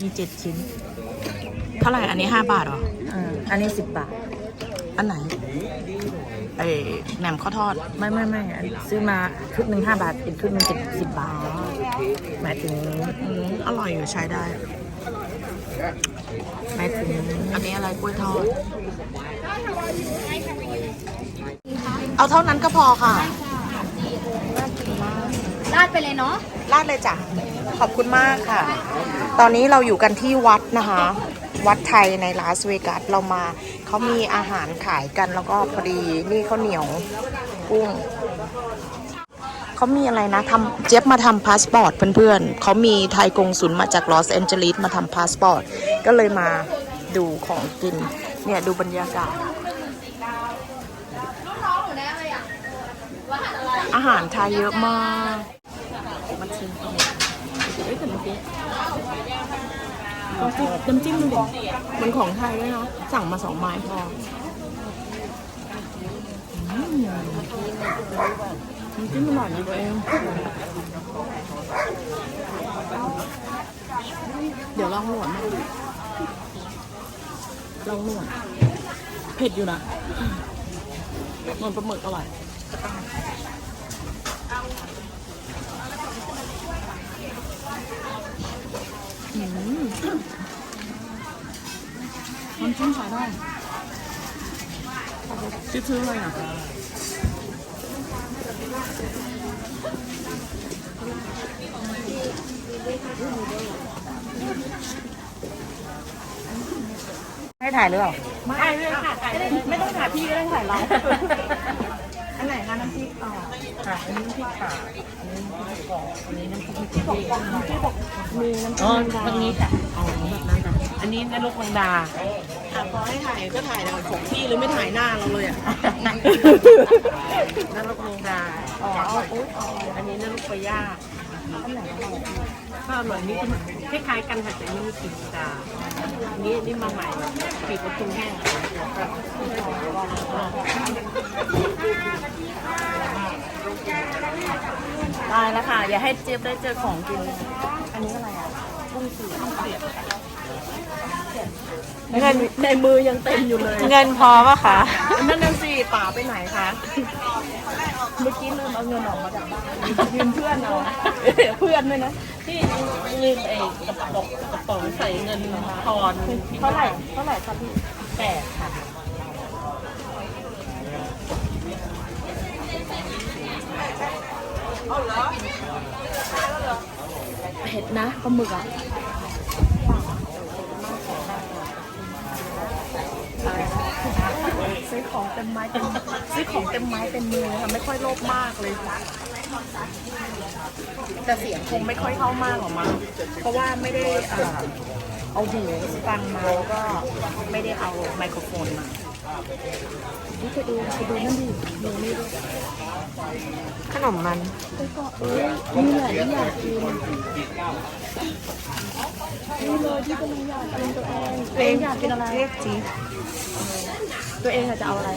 มีเจ็ดชิ้น เท่าไหร่อันนี้ห้าบาทเหรออ่าอันนี้สิบบาท อันไหนไอแหนมข้าวทอด ไม่ไม่ไม่อันซื้อมาชุดหนึ่งห้าบาทอีกชุดหนึ่งเจ็ดสิบบาทหมายถึงอืมอร่อยอยู่ใช้ได้ หมายถึงอันนี้อะไรกล้วยทอด เอาเท่านั้นก็พอค่ะ ลาดไปเลยเนาะ ลาดเลยจ้ะ ขอบคุณมากค่ะ ตอนนี้เราอยู่กันที่วัดนะคะ วัดไทยในลาสเวกัสเรามาเขามีอาหารขายกันแล้วก็พอดีนี่ข้าวเหนียวกุ้งเขามีอะไรนะทำเจี๊ยบมาทำพาสปอร์ตเพื่อนๆเขามีไทยกงสุลมาจากลอสแอนเจลิสมาทำพาสปอร์ตก็เลยมาดูของกิน เนี่ยดูบรรยากาศอาหารไทยเยอะมาก เอ้ยแต่เมื่อกี้น้ำจิ้มน้ำจิ้มดูดิมันของไทยด้วยเนาะ สั่งมาสองไม้พออืมน้ำจิ้มอร่อยนะตัวเอง เดี๋ยวลองหนวดนะลองหนวดเผ็ดอยู่นะหนวดปลาหมึกอร่อย มัน้ำจิ้มใช้ได้ซื้อซื้อเลยอะให้ถ่ายหรือเปล่า ไม่เลยค่ะถ่ายเลยไม่ต้องถ่ายพี่ก็ได้ถ่ายเรา อันไหนคะน้ำพริกอ่อค่ะอันนี้น้ำพริกป่าอันนี้น้ำพริกกอบอันนี้น้ำพริกมะเขือเทศพี่บอกมีน้ำพริกอมตรงนี้ค่ะอ๋อแบบนั้นค่ะอันนี้นรกมังดาอะพอให้ถ่ายก็ถ่ายแต่ของพี่หรือไม่ถ่ายหน้าเราเลยอะนรกมังดาอ๋ออ๋ออันนี้นรกปย่า ก็อร่อยนี่คล้ายๆกันค่ะแต่อันนี้มีกลิ่นดาอันนี้นี่มาใหม่ปีกประตูแห้งตายแล้วค่ะ อย่าให้เจี๊ยบได้เจอของกิน อันนี้อะไรอะกุ้งเสียบ เสียบเงินในมือยังเต็มอยู่เลย เงินพอปะคะนั่นน่ะสิป๋าไปไหนคะ เมื่อกี้ลืมเอาเงินออกมาจากบ้านยืมเพื่อนเอาเพื่อนด้วยนะที่ลืมไอ้กระป๋องกระป๋องใส่เงินทอนเท่าไหร่เท่าไหร่ครับพี่แปดค่ะเผ็ดนะปลาหมึกอะ ของเต็มไม้เต็มซื้อของเต็มไม้เต็มมือค่ะไม่ค่อยโลภมากเลยค่ะแต่เสียงคงไม่ค่อยเข้ามากหรอกมั้งเพราะว่าไม่ได้เอ่อเอาหูฟังมาแล้วก็ไม่ได้เอาไมโครโฟนมานี่ไปดูไปดูนั่นดิดูนี่ด้วยขนมมันแล้วก็เอ้ยนี่แหละที่อยากกิน เลยที่กำลังอยากกินตัวเองอยากกินอะไรเรียกจีตัวเองจะเอาอะไร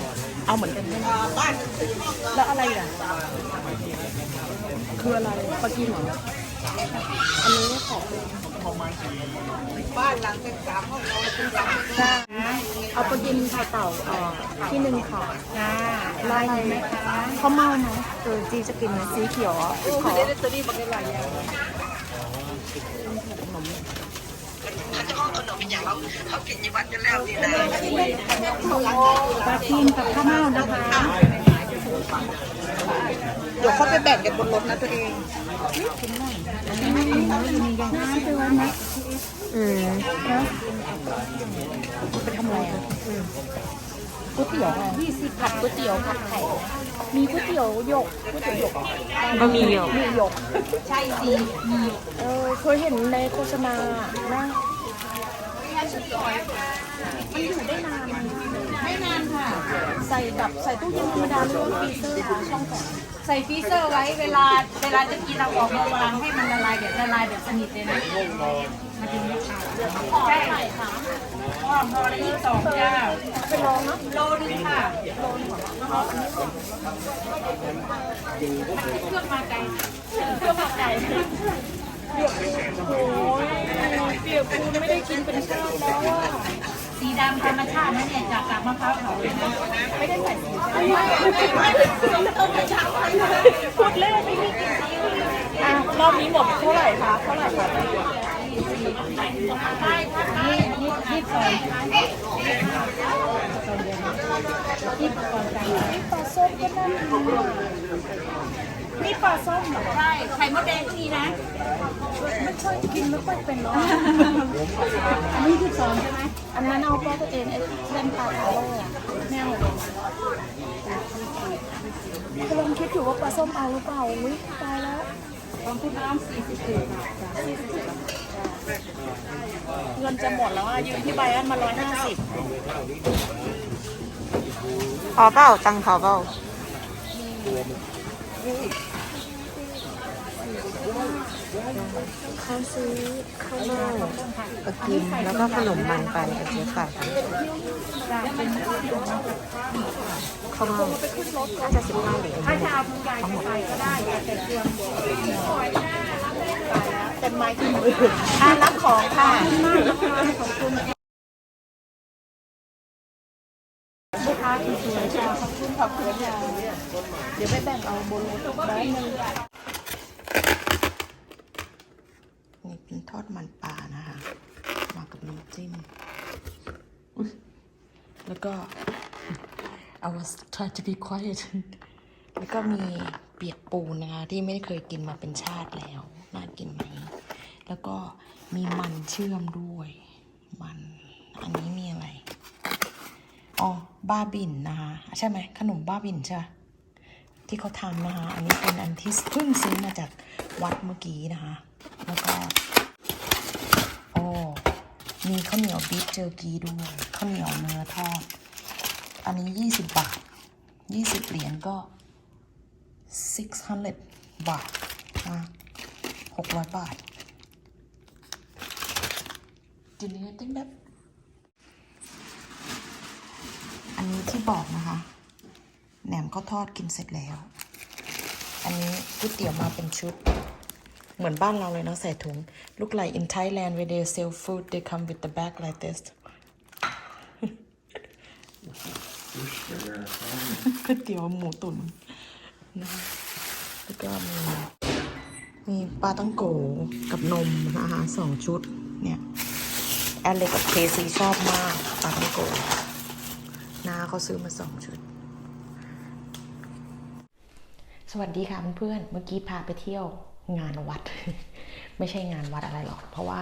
เอาเหมือนกันไหมแล้วอะไรอะคืออะไรปากินเหรออันนี้ของบ้านหลังเป็นสามห้องนอนเป็นสามห้องเอาปลากินไข่เต่าเอ่อที่หนึ่งค่ะจ้าลายไหมคะเขาเมาไหมเออจีจะกินไหมสีเขียวอะขอตัวนี้บักอะไรอะปลาจีนกับข้าวเม่านะคะ เดี๋ยวเขาไปแบ่งกันบนรถนะตัวเองน้ำตัวนะอืมไปทำอะไรอะก๋วยเตี๋ยวยี่สิบผัดก๋วยเตี๋ยวผัดไข่ มีก๋วยเตี๋ยวหยกก๋วยเตี๋ยวหยกบะหมี่หยกมีหยก ใช่สิมีหยกเออเคยเห็นในโฆษณานะ ไม่นานค่ะ ใส่แบบใส่ตู้เย็นธรรมดาหรือว่าฟรีเซอร์คะช่องแข็ใส่ฟรีเซอร์ไว้เวลาเวลาจะกินเราออกมาวางให้มันละลายแบบละลายแบบสนิทเลยนะมากินลูกค้าใช่ค่ะพอพอละยี่สิบสองเจ้าเป็นโลองนะโลนึงค่ะโลนึงเครื่องมาไกลเครื่องมาไกล เปียกปูไม่ได้กินเป็นชาติแล้วอะสีดำธรรมชาตินะเนี่ยจากกากมะพร้าวเผาเลยนะไม่ได้ใส่สีพูดเล่นไม่มีกินอะรอบนี้หมดเท่าไหร่คะเท่าไหร่คะใช่ค่ะนี่นี่นี่ก่อนนี่ก่อนกันปลาส้มก็น่ากินอะ นี่ปลาส้มเหรอใช่ไข่มดแดงก็มีนะไม่ค่อยกินไม่ค่อยเป็นหรอกอันนี้ที่สองใช่ไหมอันนั้นเอาปลาตัวเองไอ้เล่นปลาทาโร่อะแมวเลยกำลังคิดอยู่ว่าปลาส้มเอาหรือเปล่าอุ้ยตายแล้วของคุน้องสี่สิบสี่บาทจ้ะเงินจะหมดแล้วอะยืมที่ใบอันมาร้อยห้าสิบพอเปล่าตังค์พอเปล่า เขาซื้อข้าวเม่าปกิมแล้วก็ขนมมันไปกับเจ๊ไก่ข้าวเม่าน่าจะสิบห้าเหรียญถ้าจะเอาคุณยายไปก็ได้แต่เตรียมเต็มไม้ที่มืออะรับของค่ะขอบคุณลูกค้าสวยค่ะขอบคุณขอบคุณค่ะ เดี๋ยวไปแบ่งเอาบนรถได้หนึ่งนี่เป็นทอดมันปลานะคะ มากับน้ำจิ้มแล้วก็ I was trying to be quiet แล้วก็มีเปียกปูนะคะ ที่ไม่เคยกินมาเป็นชาติแล้ว น่ากินไหม แล้วก็มีมันเชื่อมด้วย มัน อันนี้มีอะไร อ๋อ บ้าบินนะคะ ใช่ไหม ขนมบ้าบินใช่ปะ ที่เขาทำนะคะ อันนี้เป็นอันที่เพิ่งซื้อมาจากวัดเมื่อกี้นะคะ แล้วก็โอ้มีข้าวเหนียวบีฟเจอกีด้วยข้าวเหนียวเนื้อทอด อันนี้ยี่สิบบาทยี่สิบเหรียญก็ six hundred บาทนะหกร้อยบาทจินนี่ติ้งแบบอันนี้ที่บอกนะคะ แหนมข้าวทอดกินเสร็จแล้ว อันนี้ก๋วยเตี๋ยวมาเป็นชุด เหมือนบ้านเราเลยเนาะใส่ถุง look like in Thailand where they sell food they come with the bag like this ก๋วยเตี๋ยวหมูตุ๋นนะคะแล้วก็มีมีปลาตั้งโกกับนมนะคะสองชุดเนี่ยแอนเล็กกับเคซีชอบมากปลาตั้งโกนาเขาซื้อมาสองชุด สวัสดีค่ะเพื่อนๆเมื่อกี้พาไปเที่ยวงานวัด ไม่ใช่งานวัดอะไรหรอก เพราะว่า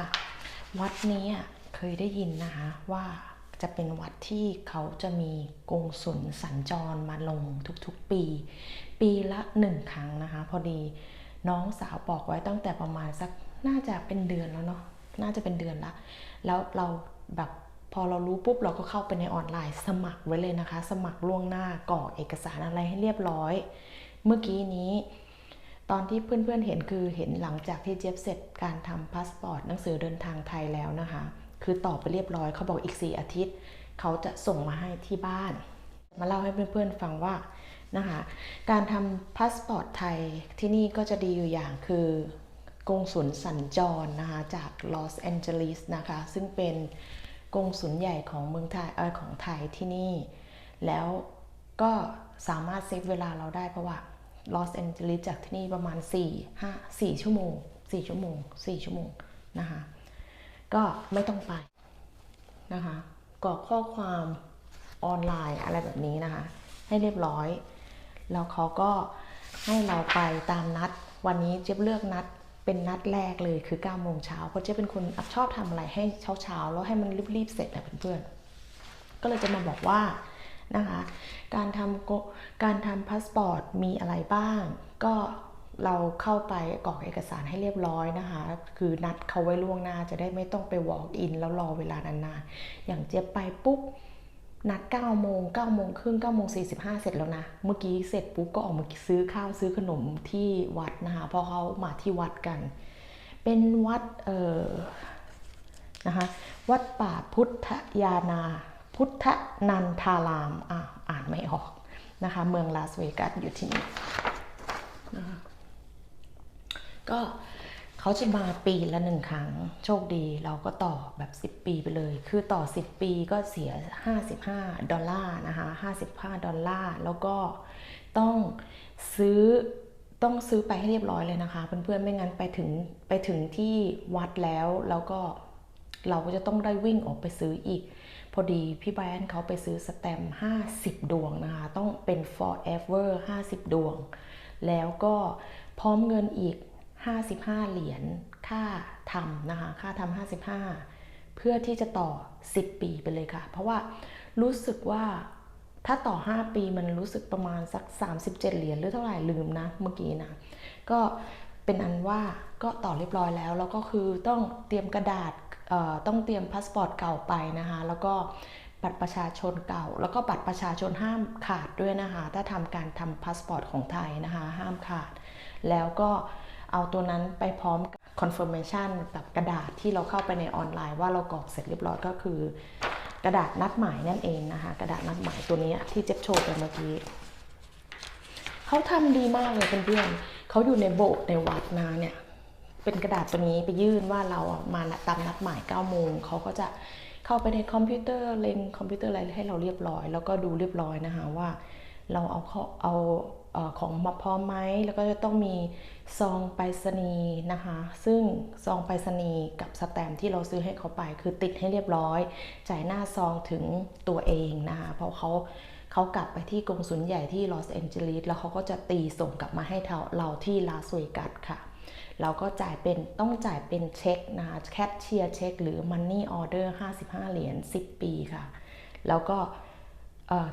วัดนี้เคยได้ยินนะคะว่าจะเป็นวัดที่เขาจะมีกงสุลสัญจรมาลงทุกๆปี ปีละหนึ่งครั้งนะคะ พอดีน้องสาวบอกไว้ตั้งแต่ประมาณสักน่าจะเป็นเดือนแล้วเนาะน่าจะเป็นเดือนละแล้วเราแบบพอเรารู้ปุ๊บเราก็เข้าไปในออนไลน์ สมัครไว้เลยนะคะ สมัครล่วงหน้ากรอเอกสารอะไรให้เรียบร้อย เมื่อกี้นี้ ตอนที่เพื่อนๆเห็นคือเห็นหลังจากที่เจฟเสร็จการทำพาสปอร์ตหนังสือเดินทางไทยแล้วนะคะ คือตอบไปเรียบร้อยเขาบอกอีก 4 อาทิตย์ เขาจะส่งมาให้ที่บ้าน มาเล่าให้เพื่อนๆฟังว่านะคะการทำพาสปอร์ตไทยที่นี่ก็จะดีอยู่อย่างคือกงสุลสัญจรนะคะจากลอสแอนเจลิสนะคะซึ่งเป็นกงสุลใหญ่ของเมืองไทยเออของไทยที่นี่ แล้วก็สามารถเซฟเวลาเราได้เพราะว่า ลอสแอนเจลิสจากที่นี่ประมาณ 4 5 4 ชั่วโมง 4 ชั่วโมง 4 ชั่วโมงนะคะ ก็ไม่ต้องไปนะคะกรอกข้อความออนไลน์อะไรแบบนี้นะคะ ให้เรียบร้อย แล้วเขาก็ให้เราไปตามนัด วันนี้เจ๊บเลือกนัดเป็นนัดแรกเลยคือ9โมงเช้าเพราะเจ๊เป็นคนชอบทำอะไรให้เช้าๆแล้วให้มันรีบๆเสร็จนะเพื่อนๆก็เลยจะมาบอกว่า นะคะ การทำการทำพาสปอร์ตมีอะไรบ้าง ก็เราเข้าไปกรอกเอกสารให้เรียบร้อยนะคะ คือนัดเขาไว้ล่วงหน้าจะได้ไม่ต้องไป walk in แล้วรอเวลานานๆ อย่างเจ๊ยบไปปุ๊บนัด9โมง9โมงครึ่ง9โมง45 เสร็จแล้วนะ เมื่อกี้เสร็จปุ๊บก็ออกมาซื้อข้าวซื้อขนมที่วัดนะคะ เพราะเขามาที่วัดกัน เป็นวัดเออนะคะ วัดป่าพุทธยานา พุทธนันทารามอ่อ่านไม่ออกนะคะเมืองลาสเวกัสอยู่ที่นี่นะคะก็เขาจะมาปีละหนึ่งครั้ง โชคดีเราก็ต่อแบบ 10 ปีไปเลย คือต่อ 10 ปีก็เสีย 55 ดอลลาร์นะคะ55 ดอลลาร์แล้วก็ต้องซื้อต้องซื้อไปให้เรียบร้อยเลยนะคะ เพื่อนๆไม่งั้นไปถึงไปถึงที่วัดแล้วแล้วก็ เราก็จะต้องได้วิ่งออกไปซื้ออีก พอดีพี่แบรนด์เขาไปซื้อสแตมป์50 ดวงนะคะ ต้องเป็น forever 50 ดวง แล้วก็พร้อมเงินอีก 55 เหรียญค่าทำนะคะ ค่าทำ55 เพื่อที่จะต่อ 10 ปีไปเลยค่ะ เพราะว่ารู้สึกว่าถ้าต่อ 5 ปีมันรู้สึกประมาณสัก 37 เหรียญหรือเท่าไหร่ลืมนะเมื่อกี้นะ ก็เป็นอันว่าก็ต่อเรียบร้อยแล้ว แล้วก็คือต้องเตรียมกระดาษ ต้องเตรียมพาสปอร์ตเก่าไปนะคะ แล้วก็บัตรประชาชนเก่า แล้วก็บัตรประชาชนห้ามขาดด้วยนะคะ ถ้าทำการทำพาสปอร์ตของไทยนะคะ ห้ามขาด แล้วก็เอาตัวนั้นไปพร้อมกับ confirmation กับกระดาษที่เราเข้าไปในออนไลน์ว่าเรากรอกเสร็จเรียบร้อยก็คือ กระดาษนัดหมายนั่นเองนะคะ กระดาษนัดหมายตัวนี้ที่เจ็บโชว์ไปเมื่อกี้เขาทำดีมากเลยเพื่อนๆเขาอยู่ในโบสถ์ในวัดนะเนี่ย เป็นกระดาษตัวนี้ไปยื่นว่าเราอะมาตามนัดหมาย9โมงเขาก็จะเข้าไปในคอมพิวเตอร์เล็งคอมพิวเตอร์อะไรให้เราเรียบร้อย แล้วก็ดูเรียบร้อยนะคะว่า เราเอาเอาเอ่อของมาพร้อมไหมแล้วก็จะต้องมีซองไปรษณีย์นะคะ ซึ่งซองไปรษณีย์กับสแตมป์ที่เราซื้อให้เขาไปคือติดให้เรียบร้อย จ่ายหน้าซองถึงตัวเองนะคะ เพราะเขาเขากลับไปที่กรงสุลใหญ่ที่ลอสแอนเจลิสแล้วเขาก็จะตีส่งกลับมาให้เราที่ลาสเวกัส เราก็จ่ายเป็นต้องจ่ายเป็นเช็คนะคะแคชเชียร์เช็คหรือ Money Order 55 เหรียญ10 ปีค่ะ แล้วก็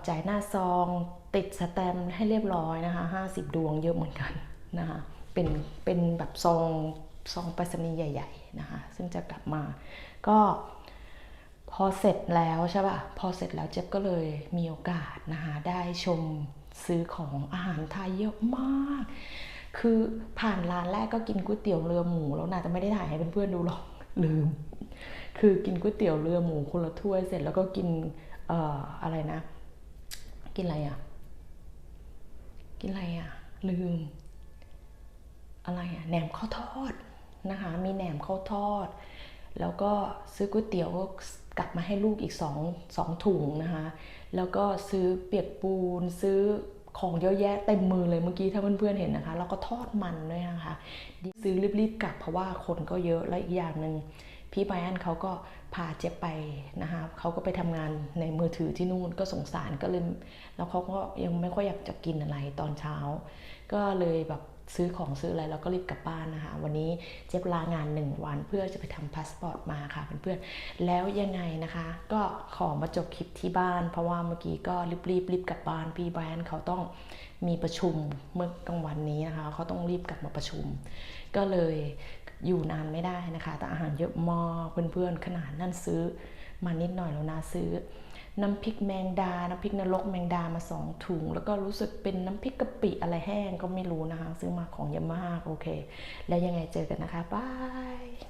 จ่ายหน้าซองติดสแตมให้เรียบร้อยนะคะ 50 ดวงเยอะเหมือนกันนะคะเป็นเป็นแบบซองซองไปรษณีย์ใหญ่ ๆนะคะ ซึ่งจะกลับมาก็พอเสร็จแล้วใช่ป่ะ พอเสร็จแล้วเจ๊บก็เลยมีโอกาสนะคะ ได้ชมซื้อของอาหารไทยเยอะมาก คือผ่านร้านแรกก็กินก๋วยเตี๋ยวเรือหมูแล้วนะแต่ไม่ได้ถ่ายให้เพื่อนๆดูหรอกลืม คือกินก๋วยเตี๋ยวเรือหมูคนละถ้วยเสร็จแล้วก็กินเอ่ออะไรนะ กินอะไรอะ กินอะไรอะ ลืม อะไรอะแหนมข้าวทอดนะคะ มีแหนมข้าวทอด แล้วก็ซื้อก๋วยเตี๋ยวกลับมาให้ลูกอีกสองสองถุงนะคะ แล้วก็ซื้อเปียกปูนซื้อ ของเยอะแยะเต็มมือเลยเมื่อกี้ถ้าเพื่อนๆเห็นนะคะ แล้วก็ทอดมันด้วยนะคะซื้อรีบๆกลับเพราะว่าคนก็เยอะและอีกอย่างหนึ่งพี่ไบอันเขาก็พาเจ๊ไปนะคะเขาก็ไปทำงานในมือถือที่นู่นก็สงสารก็เลย แล้วเขาก็ยังไม่ค่อยอยากจะกินอะไรตอนเช้า ก็เลยแบบ ซื้อของซื้ออะไรแล้วก็รีบกลับบ้านนะคะ วันนี้เจ๊บลางานหนึ่งวันเพื่อจะไปทำพาสปอร์ตมาค่ะเพื่อนๆแล้วยังไงนะคะ ก็ขอมาจบคลิปที่บ้าน เพราะว่าเมื่อกี้ก็รีบรีบรีบกลับบ้านพี่แบรนด์เขาต้องมีประชุมเมื่อกลางวันนี้นะคะ เขาต้องรีบกลับมาประชุม ก็เลยอยู่นานไม่ได้นะคะ แต่อาหารเยอะมากเพื่อนๆขนาดนั่นซื้อมานิดหน่อยแล้วนะซื้อ น้ำพริกแมงดา น้ำพริกนรกแมงดามาสองถุง แล้วก็รู้สึกเป็นน้ำพริกกะปิอะไรแห้งก็ไม่รู้นะคะ ซื้อมาของเยอะมากโอเค แล้วยังไงเจอกันนะคะบาย